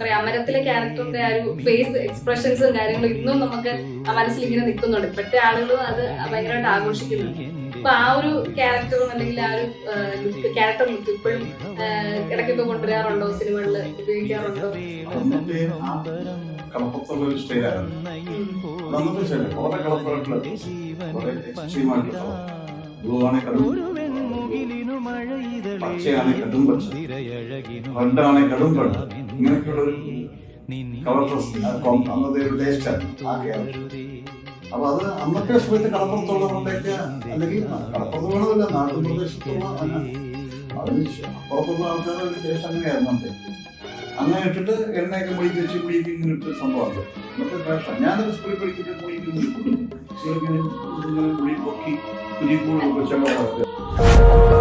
നമുക്കറിയാം അമരത്തിലെ ക്യാരക്ടറിന്റെ ആ ഒരു ഫേസ് എക്സ്പ്രഷൻസും കാര്യങ്ങളും ഇന്നും നമുക്ക് മനസ്സിൽ ഇങ്ങനെ നിൽക്കുന്നുണ്ട്. ഇപ്പോഴത്തെ ആളുകളും അത് ഭയങ്കരമായിട്ട് ആഘോഷിക്കുന്നുണ്ട്. അപ്പൊ ആ ഒരു ക്യാരക്ടറും അല്ലെങ്കിൽ ആ ഒരു ലുക്ക് ക്യാരക്ടർ ലുക്ക് ഇപ്പോഴും ഇടയ്ക്കൊക്കെ കൊണ്ടുവരാറുണ്ടോ? സിനിമകളിൽ ഉപയോഗിക്കാറുണ്ടോ? ശരി കളപ്പറ കളപ്പുറട്ടുള്ള വളരെ എക്സ്ട്രീമായിട്ടുള്ള ബ്ലൂ ആണെ കടും പച്ചയാണെ കടും പച്ച റെഡാണ് കടും റെഡ് ഇങ്ങനെയൊക്കെയുള്ള ഒരു ഡ്രസ് അന്നത്തെ അപ്പൊ അത് അന്നത്തെ സമയത്ത് കടപ്പുറത്തുള്ളവരുടെയൊക്കെ അല്ലെങ്കിൽ കടപ്പുറത്ത് വേണമല്ല നാട്ടുപ്രദേശത്തുള്ള അതിന് അപ്പുറത്തുള്ള ആൾക്കാരുടെ ടേസ്റ്റ് അങ്ങനെയായിരുന്നു അന്നത്തെ. അങ്ങനെ ഇട്ടിട്ട് എണ്ണയൊക്കെ മുടി വെച്ച് മുടിയൊക്കെ ഇങ്ങനെ ഇട്ട് സംഭവമാണ് ഇന്നത്തെ ഫാഷൻ ഞാനൊക്കെ സ്കൂളിൽ പഠിക്കുന്ന മുടിക്ക് മുടി ഇങ്ങനെ മുടി പൊക്കി പുതിയ കൂടുതൽ വെച്ചുള്ള